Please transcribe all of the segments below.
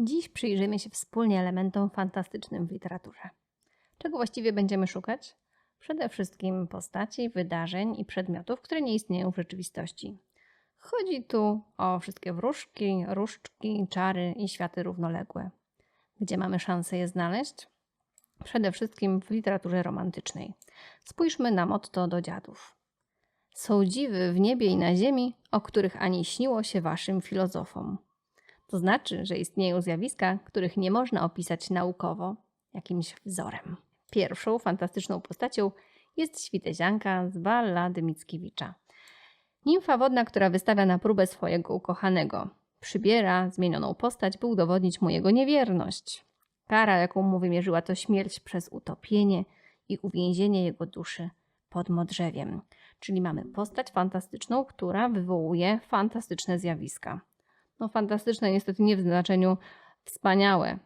Dziś przyjrzymy się wspólnie elementom fantastycznym w literaturze. Czego właściwie będziemy szukać? Przede wszystkim postaci, wydarzeń i przedmiotów, które nie istnieją w rzeczywistości. Chodzi tu o wszystkie wróżki, różdżki, czary i światy równoległe. Gdzie mamy szansę je znaleźć? Przede wszystkim w literaturze romantycznej. Spójrzmy na motto do dziadów. Są dziwy w niebie i na ziemi, o których ani śniło się waszym filozofom. To znaczy, że istnieją zjawiska, których nie można opisać naukowo jakimś wzorem. Pierwszą fantastyczną postacią jest świtezianka z ballady Mickiewicza. Nimfa wodna, która wystawia na próbę swojego ukochanego. Przybiera zmienioną postać, by udowodnić mu jego niewierność. Kara, jaką mu wymierzyła, to śmierć przez utopienie i uwięzienie jego duszy pod modrzewiem. Czyli mamy postać fantastyczną, która wywołuje fantastyczne zjawiska. No, fantastyczne niestety nie w znaczeniu wspaniałe,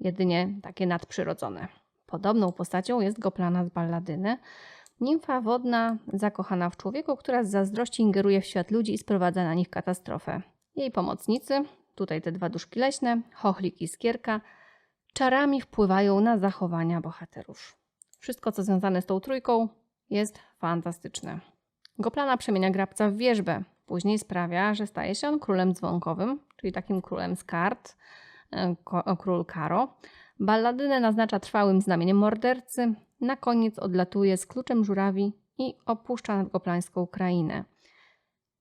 jedynie takie nadprzyrodzone. Podobną postacią jest Goplana z Balladyny, nimfa wodna zakochana w człowieku, która z zazdrości ingeruje w świat ludzi i sprowadza na nich katastrofę. Jej pomocnicy, tutaj te dwa duszki leśne, chochlik i skierka, czarami wpływają na zachowania bohaterów. Wszystko, co związane z tą trójką, jest fantastyczne. Goplana przemienia grabca w wierzbę. Później sprawia, że staje się on królem dzwonkowym, czyli takim królem z kart, e, ko- król Karo. Balladynę naznacza trwałym znamieniem mordercy. Na koniec odlatuje z kluczem żurawi i opuszcza nadgoplańską krainę.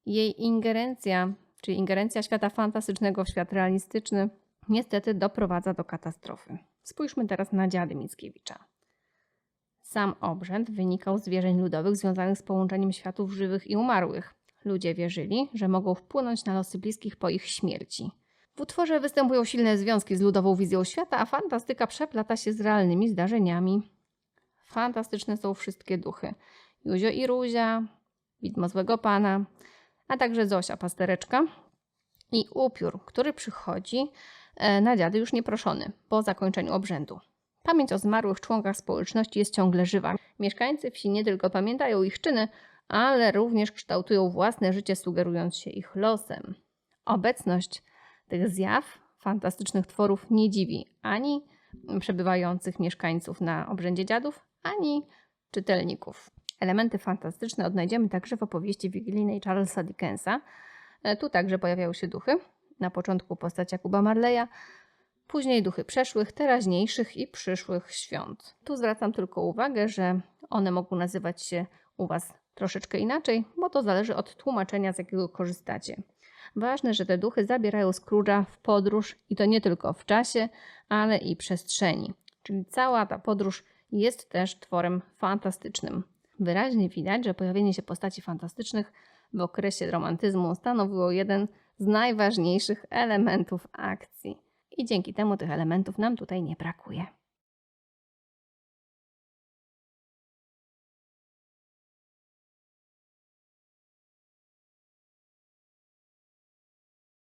Jej ingerencja, czyli ingerencja świata fantastycznego w świat realistyczny, niestety doprowadza do katastrofy. Spójrzmy teraz na dziady Mickiewicza. Sam obrzęd wynikał z wierzeń ludowych związanych z połączeniem światów żywych i umarłych. Ludzie wierzyli, że mogą wpłynąć na losy bliskich po ich śmierci. W utworze występują silne związki z ludową wizją świata, a fantastyka przeplata się z realnymi zdarzeniami. Fantastyczne są wszystkie duchy. Józio i Ruzia, Widmo Złego Pana, a także Zosia, pastereczka i upiór, który przychodzi e, na dziady już nieproszony po zakończeniu obrzędu. Pamięć o zmarłych członkach społeczności jest ciągle żywa. Mieszkańcy wsi nie tylko pamiętają ich czyny, ale również kształtują własne życie, sugerując się ich losem. Obecność tych zjaw, fantastycznych tworów nie dziwi ani przebywających mieszkańców na obrzędzie dziadów, ani czytelników. Elementy fantastyczne odnajdziemy także w opowieści wigilijnej Charlesa Dickensa. E, Tu także pojawiają się duchy. Na początku postać Jakuba Marleya, później duchy przeszłych, teraźniejszych i przyszłych świąt. Tu zwracam tylko uwagę, że one mogą nazywać się u Was troszeczkę inaczej, bo to zależy od tłumaczenia, z jakiego korzystacie. Ważne, że te duchy zabierają Scrooge'a w podróż i to nie tylko w czasie, ale i przestrzeni. Czyli cała ta podróż jest też tworem fantastycznym. Wyraźnie widać, że pojawienie się postaci fantastycznych w okresie romantyzmu stanowiło jeden z najważniejszych elementów akcji. I dzięki temu tych elementów nam tutaj nie brakuje.